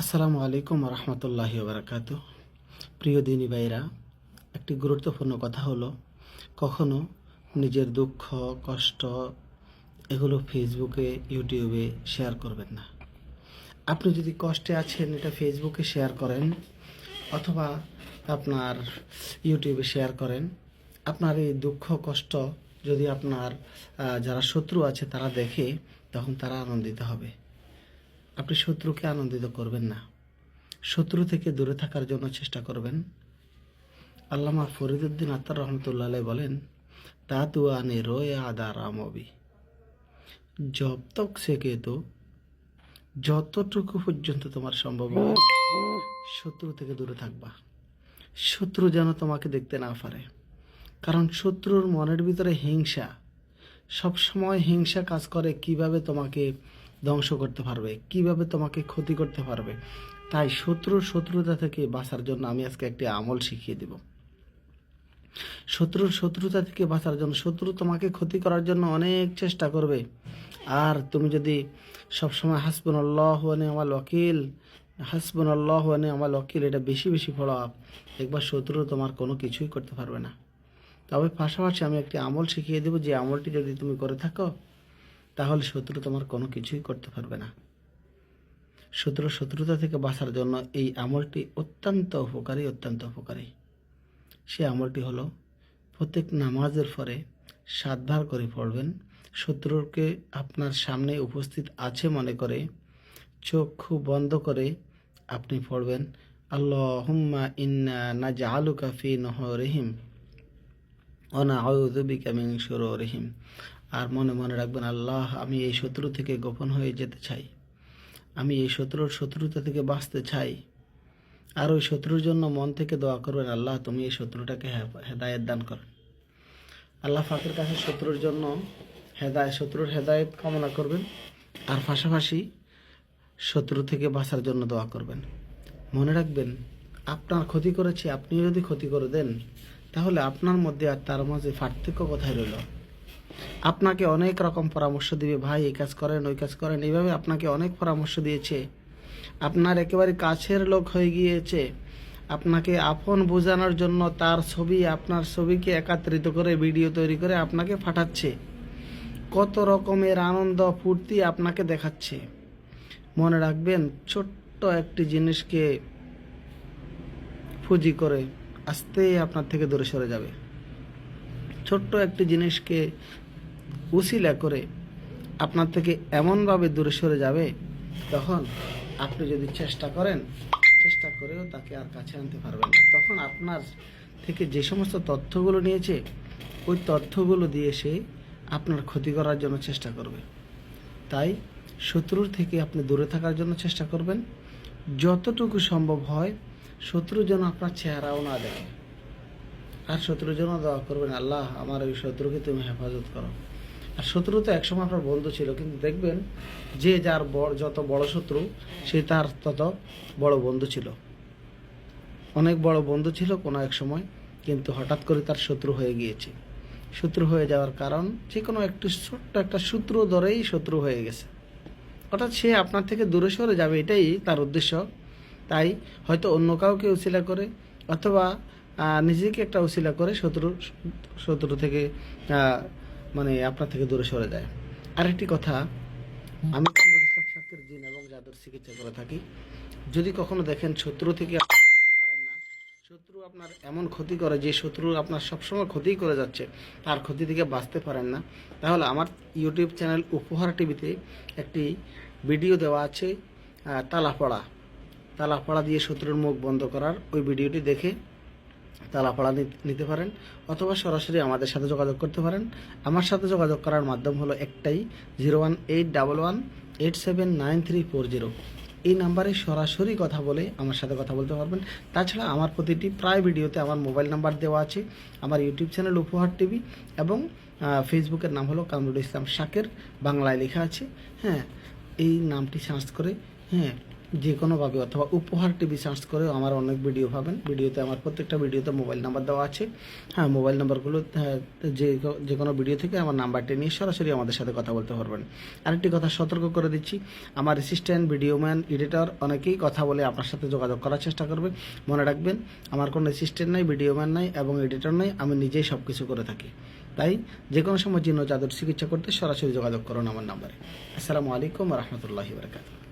আসসালামু আলাইকুম রহমতুল্লাহ বারাকাতু প্রিয় দিনী ভাইরা, একটি গুরুত্বপূর্ণ কথা হলো, কখনো নিজের দুঃখ, কষ্ট এগুলো ফেসবুকে ইউটিউবে শেয়ার করবেন না। আপনি যদি কষ্টে আছেন এটা ফেসবুকে শেয়ার করেন অথবা আপনার ইউটিউবে শেয়ার করেন, আপনার এই দুঃখ, কষ্ট যদি আপনার যারা শত্রু আছে তারা দেখে, তখন তারা আনন্দিত হবে। আপনি শত্রুকে আনন্দিত করবেন না। শত্রু থেকে দূরে থাকার জন্য চেষ্টা করবেন। আল্লামা ফরিদুদ্দিন আত্মার রহমতুল্লাহ বলেন তা তু আনে রোয় আদা রামবি। জব তক সেকে তো যতটুকু পর্যন্ত তোমার সম্ভব হয়, শত্রু থেকে দূরে থাকবা। শত্রু যেন তোমাকে দেখতে না পারে। কারণ শত্রুর মনের ভিতরে হিংসা। সবসময় হিংসা কাজ করে কীভাবে তোমাকে ধ্বংস করতে পারবে, কীভাবে তোমাকে ক্ষতি করতে পারবে? তাই শত্রুর শত্রুতা থেকে বাঁচার জন্য আমি আজকে একটি আমল শিখিয়ে দেব। শত্রুর শত্রুতা থেকে বাঁচার জন্য, শত্রু তোমাকে ক্ষতি করার জন্য অনেক চেষ্টা করবে। আর তুমি যদি সবসময় হাসবুন আল্লাহ আমার ওকিল হাসবুন আল্লাহ আমার ওকিল এটা বেশি বেশি ফলো আপ একবার শত্রু তোমার কোনো কিছুই করতে পারবে না। তবে পাশাপাশি আমি একটি আমল শিখিয়ে দেবো, যে আমলটি যদি তুমি করে থাকো তাহলে শত্রু তোমার কোনো কিছুই করতে পারবে না। শত্রু শত্রুতা থেকে বাঁচার জন্য এই আমলটি অত্যন্ত উপকারী অত্যন্ত উপকারী। সে আমলটি হলো, প্রত্যেক নামাজের পরে সাতবার করে পড়বেন। শত্রুকে আপনার সামনে উপস্থিত আছে মনে করে চক্ষু বন্ধ করে আপনি পড়বেন আল্লাহ হুম্মা ইন্না না জাহালুকা ফি নহরিহিম অনা আউযুবিকা মিন শুরুরিহিম। আর মনে মনে রাখবেন, আল্লাহ, আমি এই শত্রু থেকে গোপন হয়ে যেতে চাই। আমি এই শত্রুর শত্রুতা থেকে বাঁচতে চাই। আর ওই শত্রুর জন্য মন থেকে দোয়া করবেন, আল্লাহ, তুমি এই শত্রুটাকে হেদায়েত দান করেন আল্লাহ ফাঁকের কাছে শত্রুর জন্য হেদায়, শত্রুর হেদায়েত কামনা করবেন। আর পাশাপাশি শত্রু থেকে বাঁচার জন্য দোয়া করবেন। মনে রাখবেন, আপনার ক্ষতি করেছে আপনি যদি ক্ষতি করে দেন, তাহলে আপনার মধ্যে আর তার মাঝে পার্থক্য কোথায় রইল? আপনাকে অনেক রকম পরামর্শ দিবে, ভাই, এই কাজ করেন, ওই কাজ করেন। এইভাবে আপনাকে অনেক পরামর্শ দিয়েছে। আপনার একেবারে কাছের লোক হয়ে গিয়েছে। আপনাকে আপন বোঝানোর জন্য তার ছবি, আপনার ছবিকে একাত্রিত করে ভিডিও তৈরি করে আপনাকে পাঠাচ্ছে। কত রকমের আনন্দ, ফুর্তি আপনাকে দেখাচ্ছে। মনে রাখবেন, ছোট্ট একটি জিনিসকে ফুজি করে আস্তে আপনার থেকে দূরে সরে যাবে। ছোট্ট একটি জিনিসকে উসিলা করে আপনার থেকে এমনভাবে দূরে সরে যাবে, তখন আপনি যদি চেষ্টা করেন, চেষ্টা করেও তাকে আর কাছে আনতে পারবেন না। তখন আপনার থেকে যে সমস্ত তথ্যগুলো নিয়েছে, ওই তথ্যগুলো দিয়ে সে আপনার ক্ষতি করার জন্য চেষ্টা করবে। তাই শত্রুর থেকে আপনি দূরে থাকার জন্য চেষ্টা করবেন। যতটুকু সম্ভব হয়, শত্রু যেন আপনার চেহারাও না দেখে। আর শত্রুর জন্য দোয়া করবেন, আল্লাহ, আমার ওই শত্রুকে তুমি হেফাজত করো। আর শত্রু তো একসময় আপনার বন্ধু ছিল, কিন্তু দেখবেন যে যার যত বড় শত্রু, সে তার তত বড় বন্ধু ছিল। অনেক বড় বন্ধু ছিল কোনো এক সময়, কিন্তু হঠাৎ করে তার শত্রু হয়ে গিয়েছে। শত্রু হয়ে যাওয়ার কারণ যে কোনো একটি ছোট্ট একটা সূত্র ধরেই শত্রু হয়ে গেছে। অর্থাৎ সে আপনার থেকে দূরে সরে যাবে, এটাই তার উদ্দেশ্য। তাই হয়তো অন্য কাউকে উশিলা করে, অথবা নিজেকে একটা উশিলা করে শত্রু শত্রু থেকে মানে আপনার থেকে দূরে সরে যায়। আরেকটি কথা আমি শাকের জিন এবং জাদুর চিকিৎসা করে থাকি। যদি কখনো দেখেন শত্রু থেকে আপনি বাঁচতে পারেন না শত্রু আপনার এমন ক্ষতি করে যে শত্রু আপনার সবসময় ক্ষতি করে যাচ্ছে তার ক্ষতি থেকে বাঁচতে পারেন না। তাহলে আমার ইউটিউব চ্যানেল উপহার টিভিতে একটি ভিডিও দেওয়া আছে তালাপড়া। তালাপড়া দিয়ে শত্রুর মুখ বন্ধ করার ওই ভিডিওটি দেখে তালাপড়া নি- নিতে পারেন অথবা সরাসরি আমাদের সাথে যোগাযোগ করতে পারেন। আমার সাথে যোগাযোগ করার মাধ্যম হলো একটাই zero one eight double one eight seven nine three four zero. এই নাম্বারে সরাসরি কথা বলে আমার সাথে কথা বলতে পারবেন। তাছাড়া আমার প্রতিটি প্রায় ভিডিওতে আমার মোবাইল নাম্বার দেওয়া আছে, আমার ইউটিউব চ্যানেল উপহার টিভি এবং ফেসবুকের নাম হলো কামরুল ইসলাম শাকের বাংলায় লেখা আছে। হ্যাঁ এই নামটি সার্চ করে হ্যাঁ যে কোনোভাবে অথবা উপহার টিভি সার্চ করেও আমার অনেক ভিডিও পাবেন। ভিডিওতে আমার প্রত্যেকটা ভিডিওতে মোবাইল নাম্বার দেওয়া আছে। হ্যাঁ মোবাইল নাম্বারগুলো হ্যাঁ, যে যে কোনো ভিডিও থেকে আমার নাম্বারটি নিয়ে সরাসরি আমাদের সাথে কথা বলতে পারবেন। আরেকটি কথা সতর্ক করে দিচ্ছি আমার অ্যাসিস্ট্যান্ট ভিডিওম্যান এডিটর অনেকেই কথা বলে আপনার সাথে যোগাযোগ করার চেষ্টা করবে। মনে রাখবেন আমার কোনো অ্যাসিস্ট্যান্ট নাই ভিডিওম্যান নাই এবং এডিটর নাই আমি নিজেই সব কিছু করে থাকি। তাই যে কোনো সময় জিন্ন জাদুর চিকিৎসা করতে সরাসরি যোগাযোগ করুন আমার নাম্বারে। আসসালামু আলাইকুম রহমতুল্লাহি বারকাত